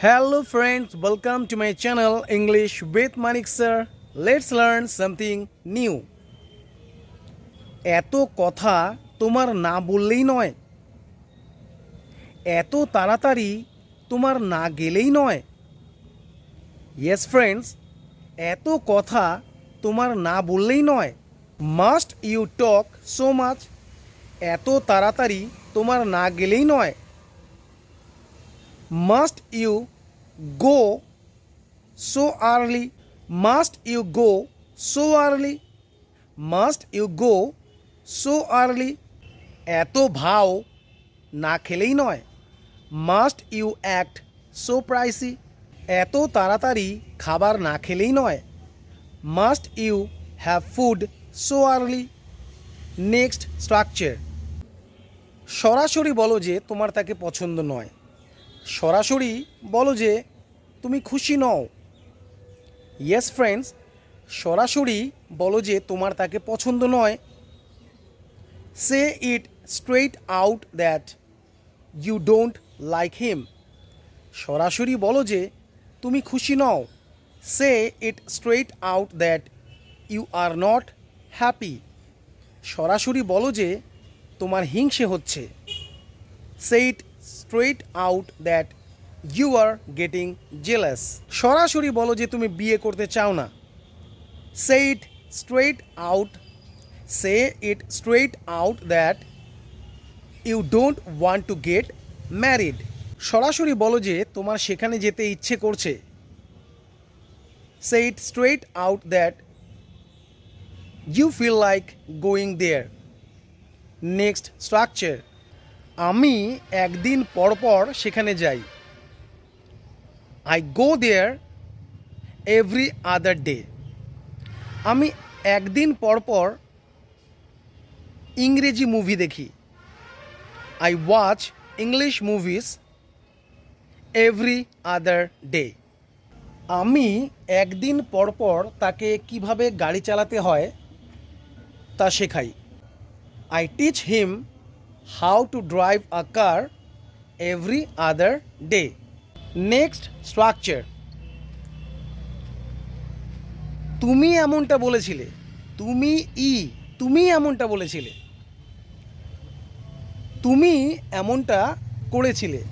Hello friends, welcome to my channel English with Manik sir. Let's learn something new. এত কথা তোমার না বললেই নয়। এত তাড়াতাড়ি তোমার না গেলেই নয়। ইয়েস ফ্রেন্ডস এত কথা তোমার না বললেই নয়। Must you talk so much এত তাড়াতাড়ি তোমার না গেলেই নয়। Must you go so early? Must you go so early? Must you go so early? এত ভাও না খেলেই নয়। Must you act so pricey এত তাড়াতাড়ি খাবার না খেলেই নয়। Must you have food so early next structure সরাসরি বলো যে তোমার তাকে পছন্দ নয়। সরাসরি বলো যে তুমি খুশি নও। ইয়েস ফ্রেন্ডস সরাসরি বলো যে তোমার তাকে পছন্দ নয়। Say it straight out that you don't like him সরাসরি বলো যে তুমি খুশি নও। Say it straight out that you are not happy সরাসরি বলো যে তোমার হিংসে হচ্ছে। Say it straight out that you are getting jealous সরাসরি বলো যে তুমি বিয়ে করতে চাও না। Say it straight out say it straight out that you don't want to get married সরাসরি বলো যে তোমার সেখানে যেতে ইচ্ছে করছে। Say it straight out that you feel like going there next structure আমি একদিন পর পর সেখানে যাই। I go there every other day আমি একদিন পর পর ইংরেজি মুভি দেখি। I watch English movies every other day আমি একদিন পর পর তাকে কীভাবে গাড়ি চালাতে হয় তা শেখাই। I teach him how to drive a car every other day. Next structure. তুমি এমনটা বলেছিলে। তুমি ই, তুমি এমনটা বলেছিলে। তুমি এমনটা করেছিলে।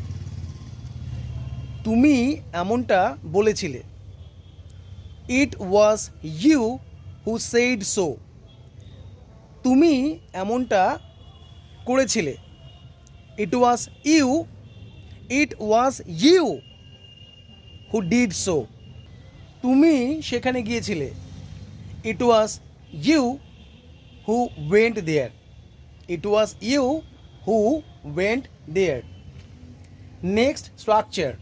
তুমি এমনটা বলেছিলে। It was you who said so. তুমি এমনটা করেছিলে। It was you it was you who did so তুমি সেখানে গিয়েছিলে। It was you who went there it was you who went there next structure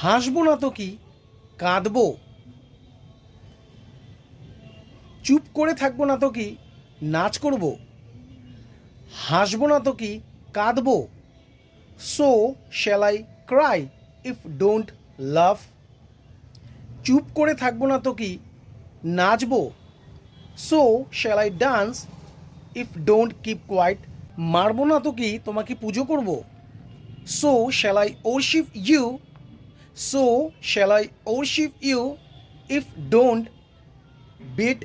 হাসবো না তো কি? কাঁদবো? চুপ করে থাকব না তো কি? নাচ করব? হাসবো না তো কি? কাঁদবো? So shall I cry if don't love চুপ করে থাকব না তো কি? নাচবো? So shall I dance if don't keep quiet মারবো না তো কি? তোমাকে পুজো করব? So shall I worship you so shall I worship you if don't beat